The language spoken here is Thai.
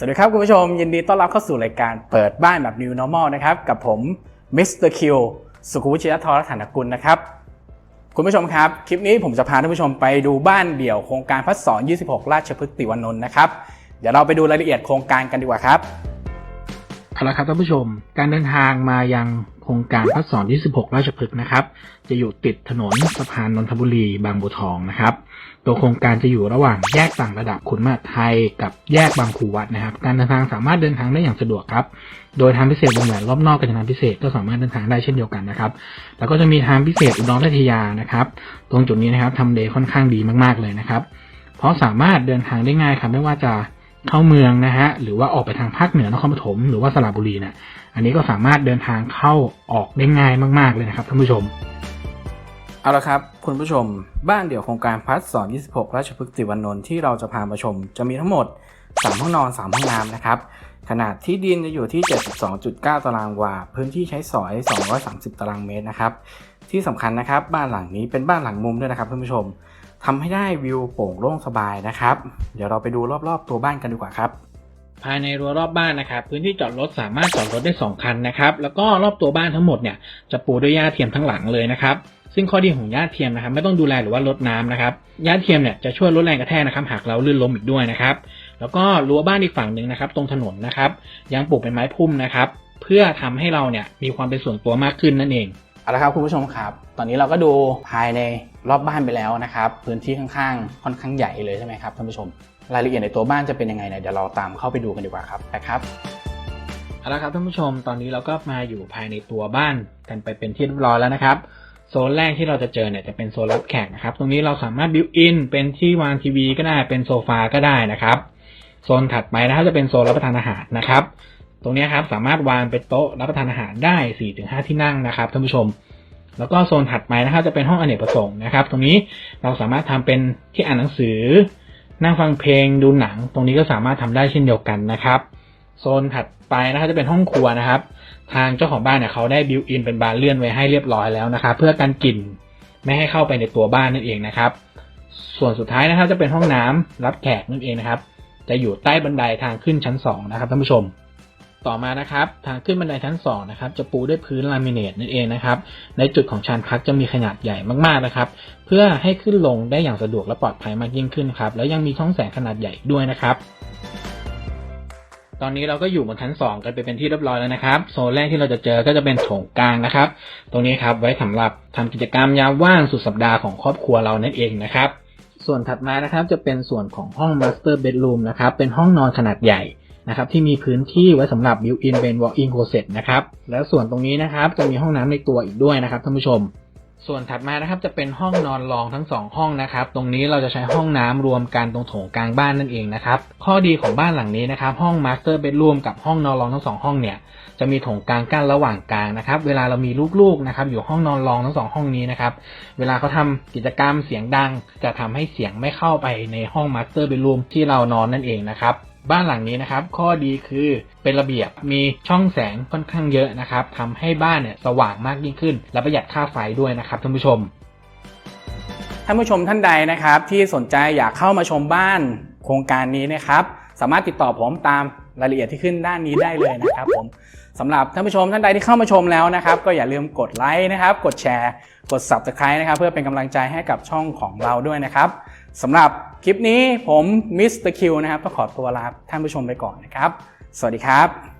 สวัสดีครับคุณผู้ชม ยินดีต้อนรับเข้าสู่รายการเปิดบ้านแบบ New Normal นะครับ กับผมมิสเตอร์คิวสุขุวิชิยธรฐานกุลนะครับ คุณผู้ชมครับ คลิปนี้ผมจะพาท่านผู้ชมไปดูบ้านเดี่ยวโครงการพัฒสอน 26 ราชพฤกษ์ติวานนท์นะครับ เดี๋ยวเราไปดูรายละเอียดโครงการกันดีกว่าครับ เอาละครับท่านผู้ชม การเดินทางมายังโครงการพัฒสอน26ราชพฤกษ์นะครับ จะอยู่ติดถนนสะพานนนทบุรีบางบัวทองนะครับ ตัวโครงการจะอยู่ระหว่างแยกต่างระดับขุนมาไทยกับแยกบางขูวัดนะครับ การเดินทางสามารถเดินทางได้อย่างสะดวกครับ โดยทางพิเศษวงแหวนรอบนอกกับทางพิเศษก็สามารถเดินทางได้เช่นเดียวกันนะครับ แล้วก็จะมีทางพิเศษอุดรราชยานะครับ ตรงจุดนี้นะครับทำเลค่อนข้างดีมากๆเลยนะครับ เพราะสามารถเดินทางได้ง่ายครับไม่ว่าจะ เข้าเมืองนะฮะหรือว่าออกไปทางภาคเหนือนครปฐมหรือว่าสระบุรีเนี่ยอันนี้ก็สามารถเดินทางเข้าออกได้ง่ายมาก ๆเลยนะครับท่านผู้ชม เอาละครับคุณผู้ชม บ้านเดี่ยวโครงการพัฒสอน 26 ราชพฤกษ์ติวานนนท์ที่เราจะพามาชม จะมีทั้งหมด 3 ห้องนอน 3 ห้องน้ำนะครับขนาดที่ดินจะอยู่ที่ 72.9 ตารางวา พื้นที่ใช้สอย 230 ตารางเมตรนะครับ ที่สำคัญนะครับ บ้านหลังนี้เป็นบ้านหลังมุมด้วยนะครับท่านผู้ชม ทำให้ได้วิวโปร่งโล่งสบายนะครับ เดี๋ยวเราไปดูรอบๆตัวบ้านกันดีกว่าครับ ภายในรั้วรอบบ้านนะครับ พื้นที่จอดรถสามารถจอดรถได้ 2 คันนะครับ แล้วก็รอบตัวบ้านทั้งหมดเนี่ยจะปูด้วยหญ้าเทียมทั้งหลังเลยนะครับซึ่งข้อดีของหญ้าเทียมนะครับ ไม่ต้องดูแลหรือว่าลดน้ำนะครับหญ้าเทียมเนี่ยจะช่วยลดแรงกระแทกนะครับ หากเราลื่นล้มอีกด้วยนะครับ แล้วก็รั้วบ้านอีกฝั่งหนึ่งนะครับ ตรงถนนนะครับ ยังปลูกเป็นไม้พุ่มนะครับ เพื่อทำให้เราเนี่ยมีความเป็นส่วนตัวมากขึ้นนั่นเอง เอาละครับคุณผู้ชมครับ ตอนนี้เราก็ดูภายในรอบบ้านไปแล้วนะครับ พื้นที่ข้างๆ ค่อนข้างใหญ่เลยใช่ไหมครับท่านผู้ชม รายละเอียดในตัวบ้านจะเป็นยังไงเนี่ยเดี๋ยวเราตามเข้าไปดูกันดีกว่าครับไปครับเอาละครับท่านผู้ชมตอนนี้เราก็มาอยู่ภายในตัวบ้านกันไปเป็นที่เรียบร้อยแล้วนะครับโซนแรกที่เราจะเจอเนี่ยจะเป็นโซนรับแขกนะครับ ตรงนี้เราสามารถบิวอินเป็นที่วางทีวีก็ได้เป็นโซฟาก็ได้นะครับ โซนถัดไปนะครับจะเป็นโซนรับประทานอาหารนะครับ ตรงนี้ครับสามารถวางเป็นโต๊ะรับประทานอาหารได้ 4-5 ที่นั่งนะครับท่านผู้ชม แล้วก็โซนถัดไปนะครับจะเป็นห้องอเนกประสงค์นะครับ ตรงนี้เราสามารถทำเป็นที่อ่านหนังสือ นั่งฟังเพลงดูหนัง ตรงนี้ก็สามารถทำได้เช่นเดียวกันนะครับ โซนถัดไปนะครับจะเป็นห้องครัวนะครับ ทางเจ้าของบ้านเนี่ยเขาได้บิวอินเป็นบานเลื่อนไว้ให้เรียบร้อยแล้วนะครับ เพื่อกันกลิ่นไม่ให้เข้าไปในตัวบ้านนั่นเองนะครับ ส่วนสุดท้ายนะครับจะเป็นห้องน้ำรับแขกนั่นเองนะครับ จะอยู่ใต้บันไดทางขึ้นชั้นสองนะครับท่านผู้ชม ต่อมานะครับทางขึ้นบันไดชั้นสองนะครับจะปูด้วยพื้นลามิเนตนั่นเองนะครับในจุดของชานพักจะมีขนาดใหญ่มากๆนะครับ เพื่อให้ขึ้นลงได้อย่างสะดวกและปลอดภัยมากยิ่งขึ้นครับแล้วยังมีช่องแสงขนาดใหญ่ด้วยนะครับ ตอนนี้เราก็อยู่บนชั้นสองกันไปเป็นที่เรียบร้อยแล้วนะครับ โซนแรกที่เราจะเจอก็จะเป็นโถงกลางนะครับ ตรงนี้ครับไว้สำหรับทำกิจกรรมยามว่างสุดสัปดาห์ของครอบครัวเรานั่นเองนะครับ ส่วนถัดมานะครับจะเป็นส่วนของห้อง Master Bedroom นะครับเป็นห้องนอนขนาดใหญ่ นะครับที่มีพื้นที่ไว้สำหรับ built-in เป็น walk-in closet นะครับแล้วส่วนตรงนี้นะครับจะมีห้องน้ำในตัวอีกด้วยนะครับท่านผู้ชม ส่วนถัดมานะครับจะเป็นห้องนอนรองทั้งสองห้องนะครับ ตรงนี้เราจะใช้ห้องน้ำรวมกันตรงโถงกลางบ้านนั่นเองนะครับข้อดีของบ้านหลังนี้นะครับ ห้อง Master Bedroom กับห้องนอนรองทั้งสองห้องเนี่ยจะมีโถงกลางกั้นระหว่างกลางนะครับ เวลาเรามีลูกๆนะครับ อยู่ห้องนอนรองทั้งสองห้องนี้นะครับ เวลาเขาทำกิจกรรมเสียงดัง จะทำให้เสียงไม่เข้าไปในห้อง Master Bedroom ที่เรานอนนั่นเองนะครับ บ้านหลังนี้นะครับ ข้อดีคือเป็นระเบียบมีช่องแสงค่อนข้างเยอะนะครับทำให้บ้านเนี่ยสว่างมากยิ่งขึ้น และประหยัดค่าไฟด้วยนะครับท่านผู้ชมท่านผู้ชมท่านใดนะครับ ที่สนใจอยากเข้ามาชมบ้านโครงการนี้นะครับ สามารถติดต่อผมตามรายละเอียดที่ขึ้นด้านนี้ได้เลยนะครับผมสำหรับท่านผู้ชมท่านใดที่เข้ามาชมแล้วนะครับ ก็อย่าลืมกดไลค์นะครับ กดแชร์ กด subscribe นะครับ เพื่อเป็นกำลังใจให้กับช่องของเราด้วยนะครับสำหรับ คลิปนี้ผมมิสเตอร์คิวนะครับต้องขอตัวลาท่านผู้ชมไปก่อนนะครับ สวัสดีครับ